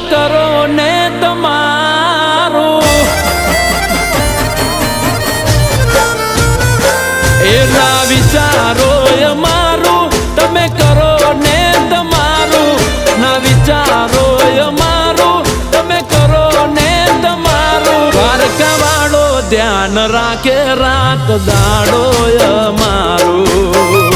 કરો ને તમારું. એના વિચારો અમારું તમે કરો ને તમારું. ના વિચારો અમારું તમે કરો ને તમારું. વાળો ધ્યાન રાખે, રાત દાડો અમારું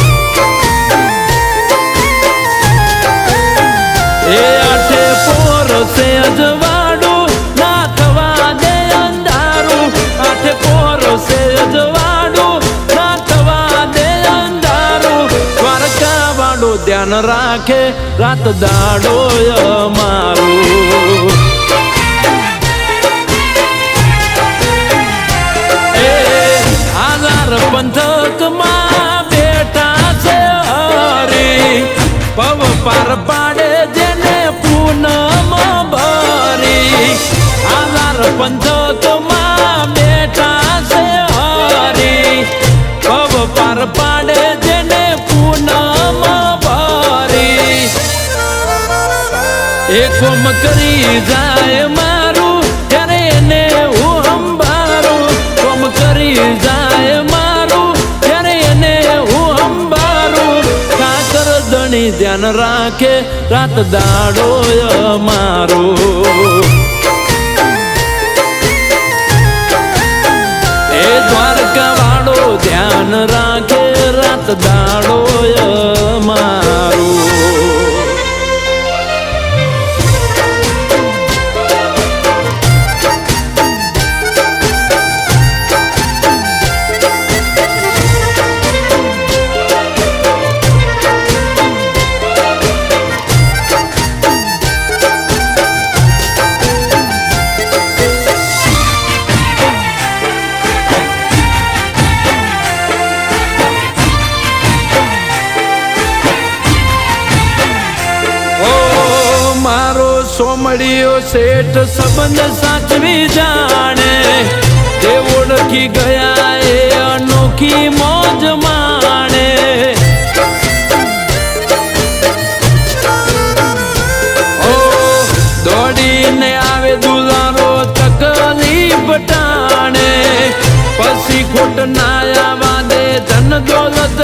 અજવાડું ના થવા પોર ધ્યાન રાખે, રાત દાડો મારું પંથકમાં બેઠા છે હરી. પવ પાર આધાર પંથકમાં બેઠા છે હરી. પવ પાર પાડે જેને પૂનમ ભરી. એ કોમ કરી જાય મારું, ત્યારે એને હું અંબારું કોમ કરી જાય મારું, ત્યારે એને હું અંબારું કાકર ધણી ધ્યાન રાખે, રાત દાડો મારું. દ્વારકા વાળો ધ્યાન રાખે રાત દાડો મારો શેઠ સંબંધ સાચવી જાણે. તે ઓળખી ગયા એ અનોખી મોજ માણે. દોડીને આવે દુલારો તકલીફ ટાણે પછી ખોટ ના આવા દે ધન દોલત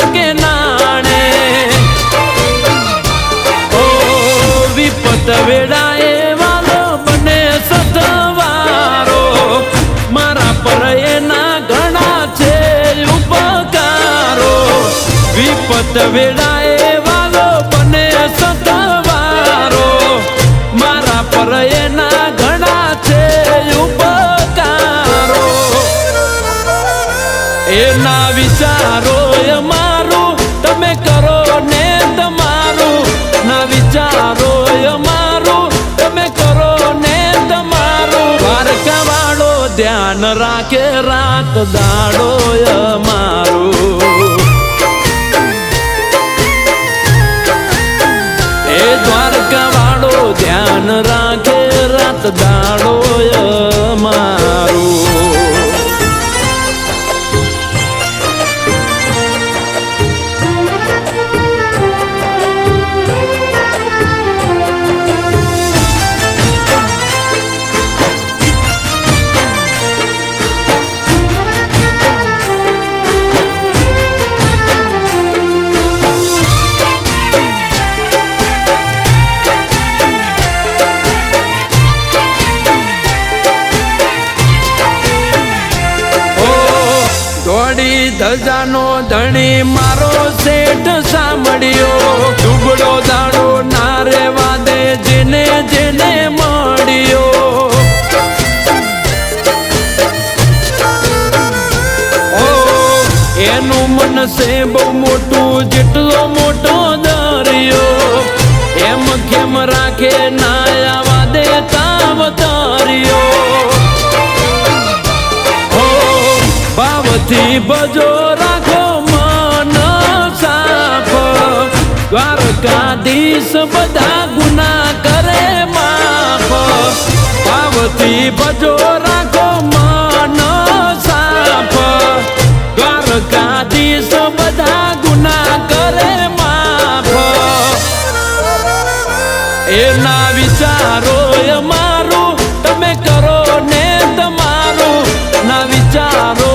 વેળાએ વાલો બને સતવારો મારા પર એના ઘણા છે ઉપકારો. એના વિચારો મારું, તમે કરો ને તમારું. ના વિચારો મારું, તમે કરો ને તમારું. દ્વારકા વાળો ધ્યાન રાખે રાત દાડો ધ્યાન રાખે રાત દાડો ધજાનો ધણી મારો શેઠ સાંભળ્યો. દુબળો દાડો ના રેવા દે જેને જેને મળ્યો. એનું મન છે બહુ મોટું, જેટલો મોટો દરિયો. એમ કેમ રાખે ના આવા દે તાવ તાર્યો થી બજો રાખો મન સાફ. દ્વારકાધીશ બધા ગુના કરે માફ. પાવતી બજો રાખો મન સાફ. દ્વારકાધીશ બધા ગુના કરે માફ. એના વિચારો મારું, તમે કરો ને તમારું. ના વિચારો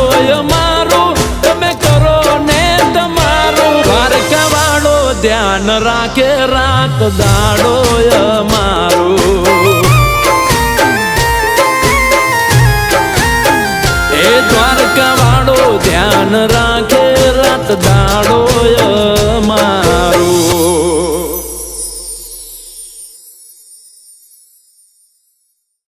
ધ્યાન રાખે રાત દાડો અમારો એ દ્વારકા વાળો ધ્યાન રાખે રાત દાડો મારું.